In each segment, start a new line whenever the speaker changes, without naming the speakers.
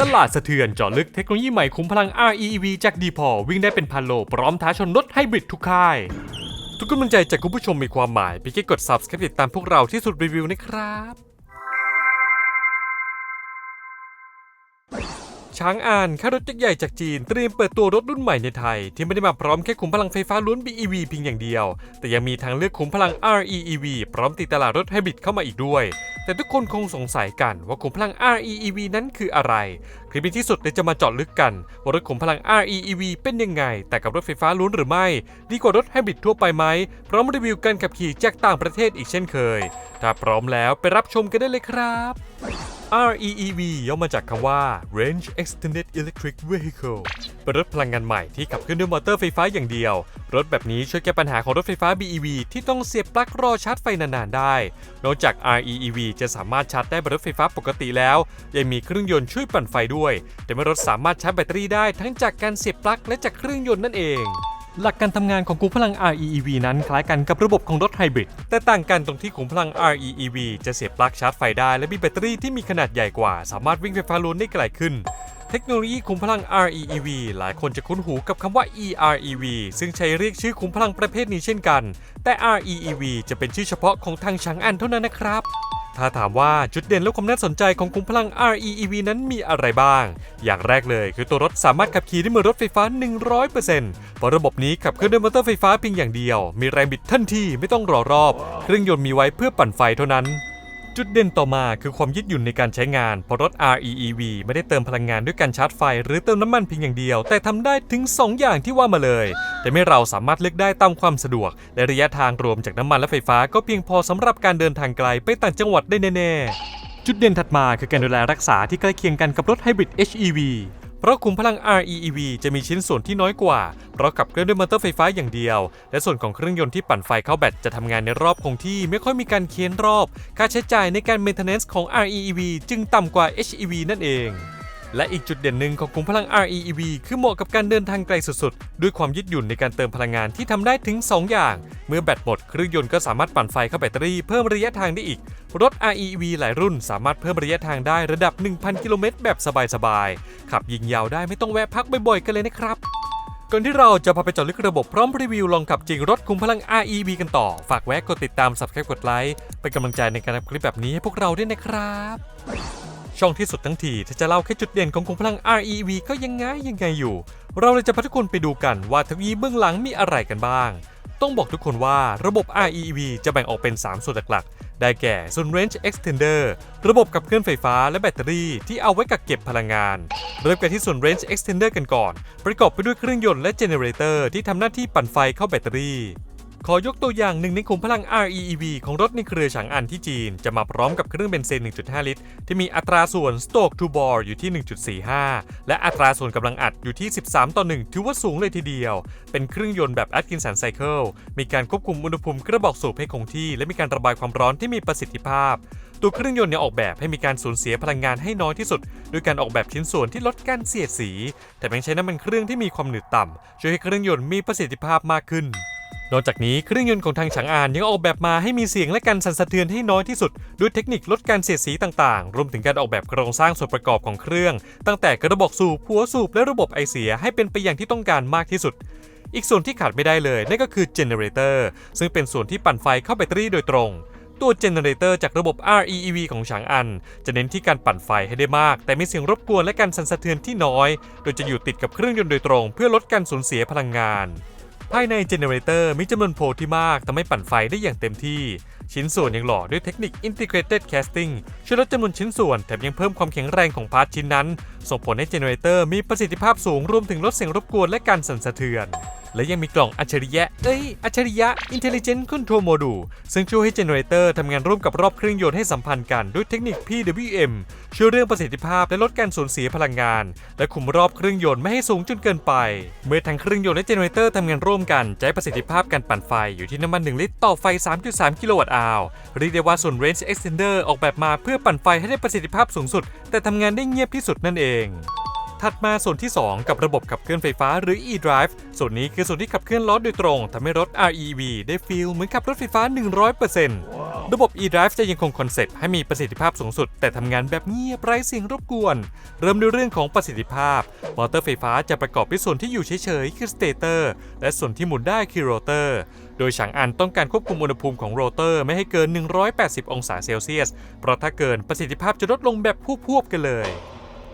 ตลาดสะเทือนเจาะลึกเทคโนโลยีใหม่คุ้มพลัง REEV จากดีพอวิ่งได้เป็นพันโล พร้อมท้าชนรถไฮบริดทุกค่าย ทุกกำลังใจจากคุณผู้ชมมีความหมายเพียงแค่กด subscribe ติดตามพวกเราที่สุดรีวิวนะครับ ช้างอ่านค่ารถยักษ์ใหญ่จากจีน เตรียมเปิดตัวรถรุ่นใหม่ในไทย ที่ไม่ได้มาพร้อมแค่ขุมพลังไฟฟ้าล้วน BEV เพียงอย่างเดียว แต่ยังมีทางเลือกขุมพลัง REEV พร้อมติดตลาดรถไฮบริดเข้ามาอีกด้วย แต่ทุกคนคงสงสัยกันว่าขุมพลัง REEV นั้นคืออะไร คลิปนี้ที่สุดเลยจะมาเจาะลึกกัน ว่ารถขุมพลัง REEV เป็นยังไง แต่กับรถไฟฟ้าล้วนหรือไม่ ดีกว่ารถไฮบริดทั่วไปไหมพร้อมรีวิวการขับขี่จากต่างประเทศอีกเช่นเคย ถ้าพร้อมแล้วไปรับชมกันได้เลยครับ REEV ย่อมาจากคำว่า Range Extended Electric Vehicle เป็นรถพลังงานใหม่ที่ขับเคลื่อนด้วยมอเตอร์ไฟฟ้าอย่างเดียว รถแบบนี้ช่วยแก้ปัญหาของรถไฟฟ้า BEV ที่ต้องเสียบปลั๊กรอชาร์จไฟนานๆได้ นอกจาก REEV จะสามารถชาร์จได้บนรถไฟฟ้าปกติแล้ว ยังมีเครื่องยนต์ช่วยปั่นไฟด้วยแต่เมื่รถสามารถชาร์จแบตเตอรี่ได้ทั้งจากการเสียบปลั๊กและจากเครื่องยนต์นั่นเอง หลักการทำงานของขุมพลัง REEV นั้นคล้ายกันกับระบบของรถไฮบริด แต่ต่างกันตรงที่ขุมพลัง REEV จะเสียบปลั๊กชาร์จไฟได้ และมีแบตเตอรี่ที่มีขนาดใหญ่กว่า สามารถวิ่งไฟฟ้าล้วนได้ไกลขึ้น เทคโนโลยีขุมพลัง REEV หลายคนจะคุ้นหูกับคำว่า EREV ซึ่งใช้เรียกชื่อขุมพลังประเภทนี้เช่นกัน แต่ REEV จะเป็นชื่อเฉพาะของทางฉางอันเท่านั้นนะครับ ถ้าถามว่าจุดเด่นและความน่าสนใจของขุมพลัง REEV นั้นมีอะไรบ้าง อย่างแรกเลยคือตัวรถสามารถขับขี่ได้เหมือนรถไฟฟ้า 100%เพราะระบบนี้ขับเคลื่อนด้วยมอเตอร์ไฟฟ้าเพียงอย่างเดียว มีแรงบิดทันทีไม่ต้องรอรอบ เครื่องยนต์มีไว้เพื่อปั่นไฟเท่านั้น จุดเด่นต่อมาคือความยืดหยุ่นในการใช้งาน เพราะรถ REEV ไม่ได้เติมพลังงานด้วยการชาร์จไฟ หรือเติมน้ำมันเพียงอย่างเดียว แต่ทำได้ถึง 2 อย่างที่ว่ามาเลยแต่ไม่เราสามารถเลือกได้ตามความสะดวก และระยะทางรวมจากน้ำมันและไฟฟ้าก็เพียงพอสำหรับการเดินทางไกลไปต่างจังหวัดได้แน่ ๆ จุดเด่นถัดมาคือการดูแลรักษาที่ใกล้เคียงกันกับรถไฮบริด HEV เพราะขุมพลัง REEV จะมีชิ้นส่วนที่น้อยกว่า เพราะขับเคลื่อนด้วยมอเตอร์ไฟฟ้าอย่างเดียว และส่วนของเครื่องยนต์ที่ปั่นไฟเข้าแบตจะทำงานในรอบคงที่ไม่ค่อยมีการเคียนรอบ ค่าใช้จ่ายในการ maintenance ของ REEV จึงต่ำกว่า HEV นั่นเอง และอีกจุดเด่นหนึ่งของขุมพลัง REEV คือเหมาะกับการเดินทางไกลสุดๆ ด้วยความยืดหยุ่นในการเติมพลังงานที่ทำได้ถึง 2 อย่าง เมื่อแบตหมดเครื่องยนต์ก็สามารถปั่นไฟเข้าแบตเตอรี่เพิ่มระยะทางได้อีก รถ REEV หลายรุ่นสามารถเพิ่มระยะทางได้ระดับ 1,000 กิโลเมตรแบบสบายๆ ขับยิงยาวได้ไม่ต้องแวะพักบ่อยๆ กันเลยนะครับก่อนที่เราจะพาไปเจาะลึกระบบพร้อมรีวิวลองขับจริงรถคุมพลัง REV กันต่อ ฝากแวะกดติดตาม subscribe กดไลค์เป็นกำลังใจในการทำคลิปแบบนี้ให้พวกเราด้วยนะครับ ช่องที่สุดทั้งทีถ้าจะเล่าแค่จุดเด่นของคุมพลัง REV ก็ยังไงยังไงอยู่ เราเลยจะพาทุกคนไปดูกันว่าเทคโนโลยีเบื้องหลังมีอะไรกันบ้าง ต้องบอกทุกคนว่าระบบ REV จะแบ่งออกเป็น 3 ส่วนหลักๆ ได้แก่ส่วน Range Extender ระบบขับเคลื่อนไฟฟ้าและแบตเตอรี่ที่เอาไว้กักเก็บพลังงาน เริ่มกันที่ส่วน Range Extender กันก่อน ประกอบไปด้วยเครื่องยนต์และเจเนเรเตอร์ที่ทำหน้าที่ปั่นไฟเข้าแบตเตอรี่ ขอยกตัวอย่างหนึ่งในขุมพลัง REEV ของรถในเครือฉางอันที่จีน จะมาพร้อมกับเครื่องเบนซิน 1.5 ลิตร ที่มีอัตราส่วน stroke to bore อยู่ที่ 1.45 และอัตราส่วนกำลังอัดอยู่ที่ 13 ต่อ 1 ถือว่าสูงเลยทีเดียว เป็นเครื่องยนต์แบบ Atkinson Cycle มีการควบคุมอุณหภูมิกระบอกสูบให้คงที่ และมีการระบายความร้อนที่มีประสิทธิภาพ ตัวเครื่องยนต์เนี่ยออกแบบให้มีการสูญเสียพลังงานให้น้อยที่สุดด้วยการออกแบบชิ้นส่วนที่ลดการเสียดสี แต่ยังใช้น้ำมันเครื่องที่มีความหนืดต่ำช่วยให้เครื่องยนต์มีประสิทธิภาพมากขึ้น นอกจากนี้เครื่องยนต์ของทางฉางอานยังออกแบบมาให้มีเสียงและการสั่นสะเทือนให้น้อยที่สุด ด้วยเทคนิคลดการเสียดสีต่างๆ รวมถึงการออกแบบโครงสร้างส่วนประกอบของเครื่อง ตั้งแต่กระบอกสูบหัวสูบและระบบไอเสียให้เป็นไปอย่างที่ต้องการมากที่สุด อีกส่วนที่ขาดไม่ได้เลยนั่นก็คือเจเนเรเตอร์ซึ่งเป็นส่วนที่ปั่นไฟเข้าแบตเตอรี่โดยตรงตัวเจเนเรเตอร์จากระบบ REEV ของฉางอัน จะเน้นที่การปั่นไฟให้ได้มาก แต่มีเสียงรบกวนและการสั่นสะเทือนที่น้อย โดยจะอยู่ติดกับเครื่องยนต์โดยตรง เพื่อลดการสูญเสียพลังงาน ภายในเจเนเรเตอร์มีจำนวนโพลที่มากทำให้ปั่นไฟได้อย่างเต็มที่ ชิ้นส่วนยังหล่อด้วยเทคนิค Integrated Casting ช่วยลดจำนวนชิ้นส่วนแถมยังเพิ่มความแข็งแรงของพาร์ทชิ้นนั้น ส่งผลให้เจเนเรเตอร์มีประสิทธิภาพสูงรวมถึงลดเสียงรบกวนและการสั่นสะเทือน และยังมีกล่องอัจฉริยะ เอ้ย อัจฉริยะ Intelligent Control Module ซึ่งช่วยให้เจเนเรเตอร์ทำงานร่วมกับรอบเครื่องยนต์ให้สัมพันธ์กันด้วยเทคนิค PWM ช่วยเรื่องประสิทธิภาพและลดการสูญเสียพลังงาน และคุมรอบเครื่องยนต์ไม่ให้สูงจนเกินไป เมื่อทั้งเครื่องยนต์และเจเนเรเตอร์ทำงานร่วมกันให้ประสิทธิภาพการปั่นไฟอยู่ที่น้ำมัน 1 ลิตรต่อไฟ 3.3 กิโลวัตต์อาวเรียกได้ว่าส่วน Range Extender ออกแบบมาเพื่อปั่นไฟให้ได้ประสิทธิภาพสูงสุด แต่ทำงานได้เงียบที่สุดนั่นเองถัดมาส่วนที่ 2 กับระบบขับเคลื่อนไฟฟ้าหรือ e-drive ส่วนนี้คือส่วนที่ขับเคลื่อนล้อโดยตรงทำให้รถ REV ได้ฟีลเหมือนขับรถไฟฟ้า 100%โระบบ eDrive จะยังคงคอนเซ็ปต์ให้มีประสิทธิภาพสูงสุด แต่ทำงานแบบเงียบไร้เสียงรบกวน เริ่มด้วยเรื่องของประสิทธิภาพ มอเตอร์ไฟฟ้าจะประกอบด้วยส่วนที่อยู่เฉยๆ คือสเตเตอร์ และส่วนที่หมุนได้คือโรเตอร์ โดยฉางอันต้องการควบคุมอุณหภูมิของโรเตอร์ไม่ให้เกิน 180 องศาเซลเซียส เพราะถ้าเกินประสิทธิภาพจะลดลงแบบพวบๆกันเลย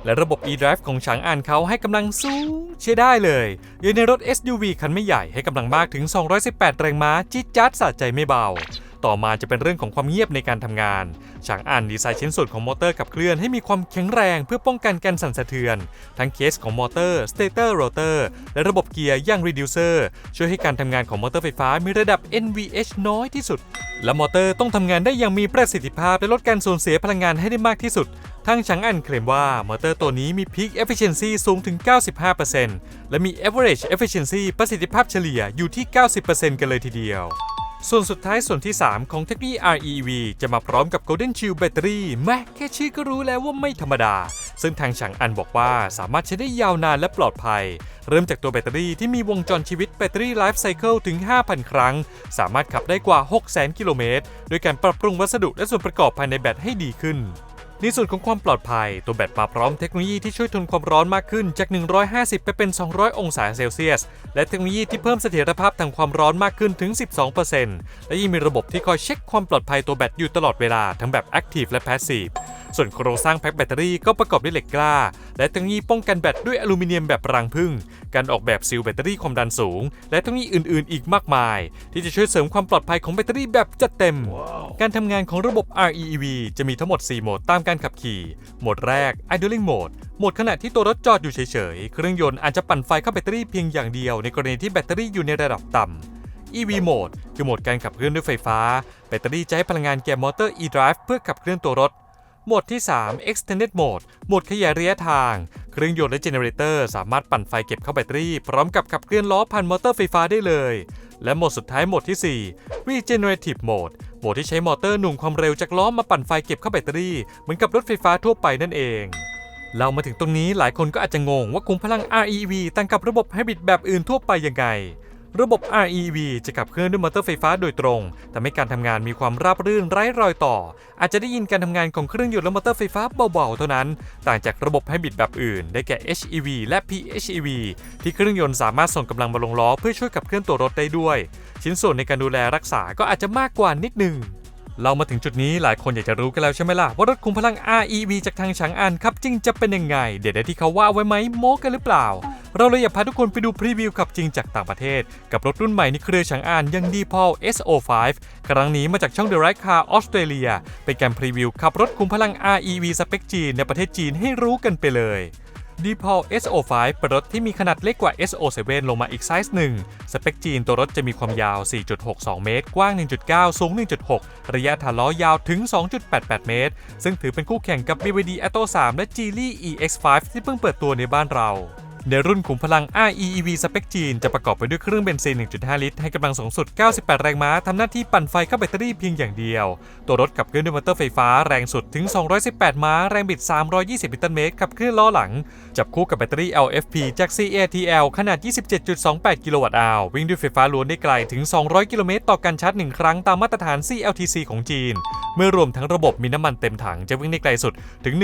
และระบบ eDrive ของฉางอันเขาให้กำลังสูงใช้ได้เลยยังในรถ SUV คันไม่ใหญ่ให้กำลังมากถึง 218 แรงม้าจี๊ดจ๊าดสะใจไม่เบา ต่อมาจะเป็นเรื่องของความเงียบในการทำงานฉางอันดีไซน์ชิ้นส่วนของมอเตอร์ขับเคลื่อนให้มีความแข็งแรงเพื่อป้องกันการสั่นสะเทือน ทั้งเคสของมอเตอร์สเตเตอร์โรเตอร์และระบบเกียร์ย่างรีดิวเซอร์ช่วยให้การทำงานของมอเตอร์ไฟฟ้ามีระดับ NVH น้อยที่สุด และมอเตอร์ต้องทำงานได้อย่างมีประสิทธิภาพและลดการสูญเสียพลังงานให้ได้มากที่สุดทางฉางอันเคลมว่ามอเตอร์ตัวนี้มี Peak Efficiency สูงถึง 95%และมี Average Efficiency ประสิทธิภาพเฉลี่ยอยู่ที่ 90%กันเลยทีเดียว ส่วนสุดท้ายส่วนที่ 3 ของเทคโนโลยี REV จะมาพร้อมกับ Golden Shield Battery แม้แค่ชื่อก็รู้แล้วว่าไม่ธรรมดา ซึ่งทางฉางอันบอกว่าสามารถใช้ได้ยาวนานและปลอดภัย เริ่มจากตัวแบตเตอรี่ที่มีวงจรชีวิตแบตเตอรี่ไลฟ์ไซเคิลถึง 5,000 ครั้ง สามารถขับได้กว่า 600,000 กิโลเมตรโดยการปรับปรุงวัสดุและส่วนประกอบภายในแบตให้ดีขึ้น ในส่วนของความปลอดภัย ตัวแบตมาพร้อมเทคโนโลยีที่ช่วยทนความร้อนมากขึ้นจาก 150 ไปเป็น 200 องศาเซลเซียส และเทคโนโลยีที่เพิ่มเสถียรภาพทางความร้อนมากขึ้นถึง 12%และยังมีระบบที่คอยเช็คความปลอดภัยตัวแบตอยู่ตลอดเวลาทั้งแบบ Active และ Passive ส่วนโครงสร้างแพ็คแบตเตอรี่ก็ประกอบด้วยเหล็กกล้า และเทคโนโลยีป้องกันแบตด้วยอลูมิเนียมแบบรังผึ้งการออกแบบซีลแบตเตอรี่ความดันสูง และเทคโนโลยีอื่นๆ อีกมากมาย ที่จะช่วยเสริมความปลอดภัยของแบตเตอรี่แบบจัดเต็ม การทำงานของระบบ REEV จะมีทั้งหมด 4 โหมดตามการขับขี่ โหมดแรก idling mode โหมดขณะที่ตัวรถจอดอยู่เฉยๆ เครื่องยนต์อาจจะปั่นไฟเข้าแบตเตอรี่เพียงอย่างเดียว ในกรณีที่แบตเตอรี่อยู่ในระดับต่ำ EV Mode คือโหมดการขับเคลื่อนด้วยไฟฟ้า แบตเตอรี่จะให้พลังงานแก่มอเตอร์ e-drive เพื่อขับเคลื่อนตัวรถ โหมดที่ 3 Extended Mode โหมดขยายระยะทาง เครื่องยนต์และเจเนเรเตอร์สามารถปั่นไฟเก็บเข้าแบตเตอรี่ พร้อมกับขับเคลื่อนล้อพันมอเตอร์ไฟฟ้าได้เลย และโหมดสุดท้ายโหมดที่ 4 Regenerative Mode โหมดที่ใช้มอเตอร์หน่วงความเร็วจากล้อมาปั่นไฟเก็บเข้าแบตเตอรี่ เหมือนกับรถไฟฟ้าทั่วไปนั่นเองเรามาถึงตรงนี้หลายคนก็อาจจะงงว่าคุมพลัง REV ต่างกับระบบไฮบริดแบบอื่นทั่วไปยังไง ระบบ REV จะขับเคลื่อนด้วยมอเตอร์ไฟฟ้าโดยตรงทำให้การทำงานมีความราบรื่นไร้รอยต่อ อาจจะได้ยินการทำงานของเครื่องยนต์และมอเตอร์ไฟฟ้าเบาๆ เท่านั้น ต่างจากระบบไฮบริดแบบอื่น ได้แก่ HEV และ PHEV ที่เครื่องยนต์สามารถส่งกำลังมาลงล้อเพื่อช่วยขับเคลื่อนตัวรถได้ด้วย ชิ้นส่วนในการดูแลรักษาก็อาจจะมากกว่านิดนึง เรามาถึงจุดนี้หลายคนอยากจะรู้กันแล้วใช่ไหมล่ะ ว่ารถคุมพลัง REV จากทางฉางอันครับจริงจะเป็นยังไง เดี๋ยวได้ที่เขาว่าไว้ไหมโม้กันหรือเปล่า เราเลยอยากพาทุกคนไปดูพรีวิวขับจริงจากต่างประเทศ กับรถรุ่นใหม่ในเครือฉางอันย่าง d p a l SO5 ครั้งนี้มาจากช่อง The Right Car Australia เป็นการพรีวิวขับรถคุมพลัง REV สเปคจีนในประเทศจีนให้รู้กันไปเลย d p a l SO5 เป็นรถที่มีขนาดเล็กกว่า SO7 ลงมาอีกไซส์หนึ่ง สเปคจีนตัวรถจะมีความยาว 4.62 เมตร กว้าง 1.9 สูง 1.6 ระยะฐานล้อยาวถึง 2.88 เมตร ซึ่งถือเป็นคู่แข่งกับ BYD Atto 3 และ Geely EX5 ที่เพิ่งเปิดตัวในบ้านเรา ในรุ่นขุมพลัง REEV สเปคจีน จะประกอบไปด้วยเครื่องเบนซิน 1.5 ลิตร ให้กำลังสูงสุด 98 แรงม้า ทำหน้าที่ปั่นไฟเข้าแบตเตอรี่เพียงอย่างเดียว ตัวรถขับเคลื่อนด้วยมอเตอร์ไฟฟ้าแรงสุดถึง 218 ม้า แรงบิด 320 นิวตันเมตร ขับเคลื่อนล้อหลัง จับคู่กับแบตเตอรี่ LFP จาก CATL ขนาด 27.28 กิโลวัตต์อาววิ่งด้วยไฟฟ้าล้วนได้ไกลถึง 200 กิโลเมตรต่อการชาร์จ 1 ครั้งตามมาตรฐาน CLTC ของจีน เมื่อรวมทั้งระบบมีน้ำมันเต็มถังจะวิ่งได้ไกลสุดถึง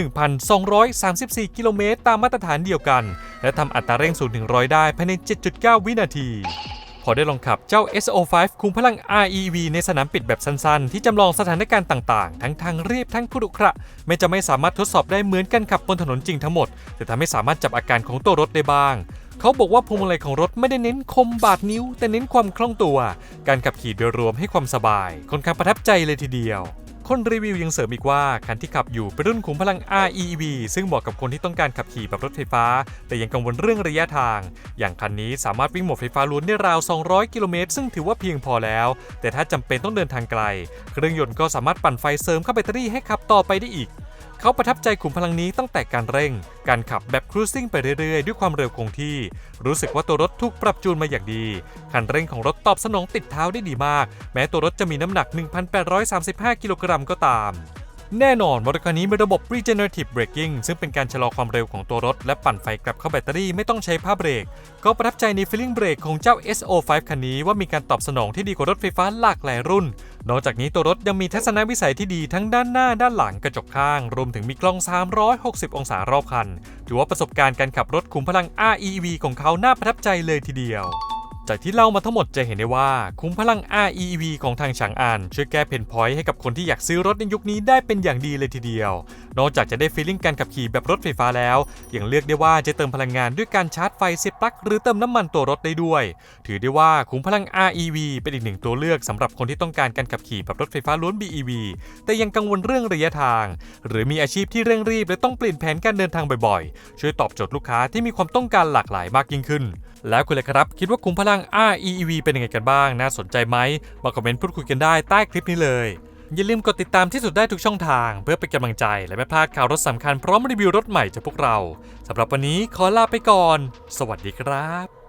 1,234 กิโลเมตรตามมาตรฐานเดียวกัน และทำอัตราเร่ง0ถึง100 ได้ภายใน 7.9 วินาที พอได้ลองขับเจ้า SO5 คุมพลัง REV ในสนามปิดแบบสั้นๆ ที่จำลองสถานการณ์ต่างๆ ทั้งทางเรียบทั้งขรุขระไม่จะไม่สามารถทดสอบได้เหมือนกันขับบนถนนจริงทั้งหมด แต่ทำให้สามารถจับอาการของตัวรถได้บ้างเขาบอกว่าพวงมาลัยของรถไม่ได้เน้นคมบาดนิ้ว แต่เน้นความคล่องตัว การขับขี่โดยรวมให้ความสบายค่อนข้างประทับใจเลยทีเดียว คนรีวิวยังเสริมอีกว่า คันที่ขับอยู่เป็นรุ่นขุมพลัง REV ซึ่งเหมาะกับคนที่ต้องการขับขี่แบบรถไฟฟ้า แต่ยังกังวลเรื่องระยะทาง อย่างคันนี้สามารถวิ่งหมดไฟฟ้าล้วนได้ราว 200 กิโลเมตร ซึ่งถือว่าเพียงพอแล้ว แต่ถ้าจำเป็นต้องเดินทางไกล เครื่องยนต์ก็สามารถปั่นไฟเสริมเข้าแบตเตอรี่ให้ขับต่อไปได้อีก เขาประทับใจขุมพลังนี้ตั้งแต่การเร่ง การขับแบบครูซิ่งไปเรื่อยๆ ด้วยความเร็วคงที่ รู้สึกว่าตัวรถถูกปรับจูนมาอย่างดี คันเร่งของรถตอบสนองติดเท้าได้ดีมาก แม้ตัวรถจะมีน้ำหนัก 1,835 กิโลกรัมก็ตามแน่นอนมอเตอร์คันนี้มีระบบ regenerative braking ซึ่งเป็นการชะลอความเร็วของตัวรถ และปั่นไฟกลับเข้าแบตเตอรี่ไม่ต้องใช้ผ้าเบรก ก็ประทับใจใน feeling brake ของเจ้า SO5 คันนี้ว่ามีการตอบสนองที่ดีกว่ารถไฟฟ้าหลากหลายรุ่น นอกจากนี้ตัวรถยังมีทัศนวิสัยที่ดีทั้งด้านหน้าด้านหลังกระจกข้าง รวมถึงมีกล้อง 360 องศารอบคัน ถือว่าประสบการณ์การขับรถขุมพลัง REV ของเขาน่าประทับใจเลยทีเดียว จากที่เล่ามาทั้งหมดจะเห็นได้ว่า คุ้มพลัง REV ของทางฉางอันช่วยแก้เพนพอยต์ให้กับคนที่อยากซื้อรถในยุคนี้ได้เป็นอย่างดีเลยทีเดียว นอกจากจะได้ฟีลลิ่งการขับขี่แบบรถไฟฟ้าแล้ว ยังเลือกได้ว่าจะเติมพลังงานด้วยการชาร์จไฟเสียบปลั๊กหรือเติมน้ำมันตัวรถได้ด้วย ถือได้ว่าคุ้มพลัง REV เป็นอีกหนึ่งตัวเลือกสำหรับคนที่ต้องการการขับขี่แบบรถไฟฟ้าล้วน BEV แต่ยังกังวลเรื่องระยะทาง หรือมีอาชีพที่เร่งรีบและต้องเปลี่ยนแผนการเดินทางบ่อยๆ ช่วยตอบโจทย์ลูกค้าที่มีความต้องการหลากหลายมากยิ่งขึ้น แล้วคุณเลยครับ คิดว่าคุ้มพลัง REV เป็นยังไงกันบ้าง น่าสนใจไหมมาคอมเมนต์พูดคุยกันได้ใต้คลิปนี้เลย อย่าลืมกดติดตามที่สุดได้ทุกช่องทาง เพื่อเป็นกำลังใจและไม่พลาดข่าวรถสำคัญพร้อมรีวิวรถใหม่จากพวกเราสำหรับวันนี้ขอลาไปก่อน สวัสดีครับ